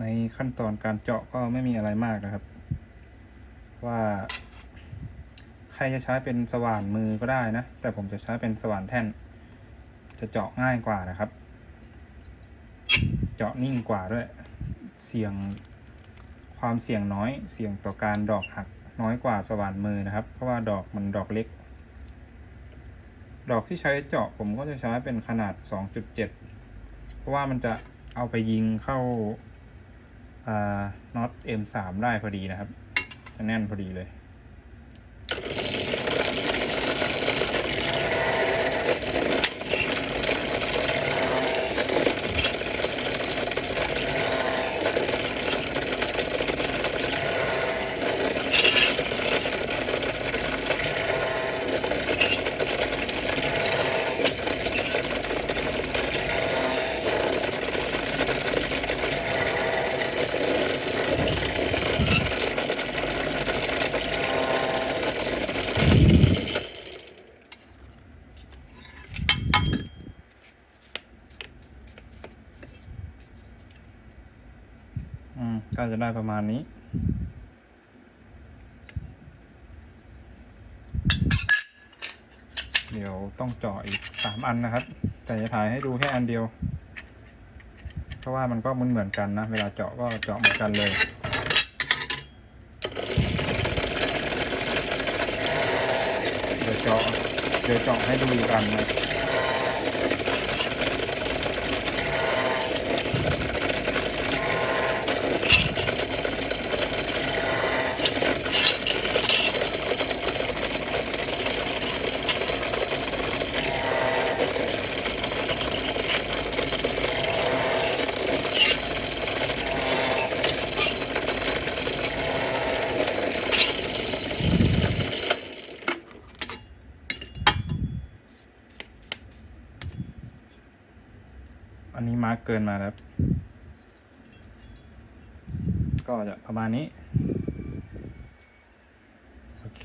ในขั้นตอนการเจาะก็ไม่มีอะไรมากนะครับ ว่า ใครจะใช้เป็นสว่านมือก็ได้นะ แต่ผมจะใช้เป็นสว่านแท่น จะเจาะง่ายกว่านะครับ เจาะนิ่งกว่าด้วย เสี่ยงความเสี่ยงน้อย เสี่ยงต่อการดอกหักน้อยกว่าสว่านมือนะครับ เพราะว่าดอกมันดอกเล็ก ดอกที่ใช้เจาะผมก็จะใช้เป็นขนาด 2.7 เพราะว่ามันจะเอาไปยิงเข้า น็อต M3 ได้พอดีนะครับจะแน่นพอดีเลย อืมก็จะได้ประมาณนี้เดี๋ยวต้องเจาะอีกสามอันนะครับ แต่จะถ่ายให้ดูแค่อันเดียว เพราะว่ามันก็เหมือนเหมือนกันนะ เวลาเจาะก็เจาะเหมือนกันเลย เจาะเดี๋ยวเจาะให้ดูกันนะ อันนี้มาร์กเกินมาแล้วก็จะประมาณนี้ โอเค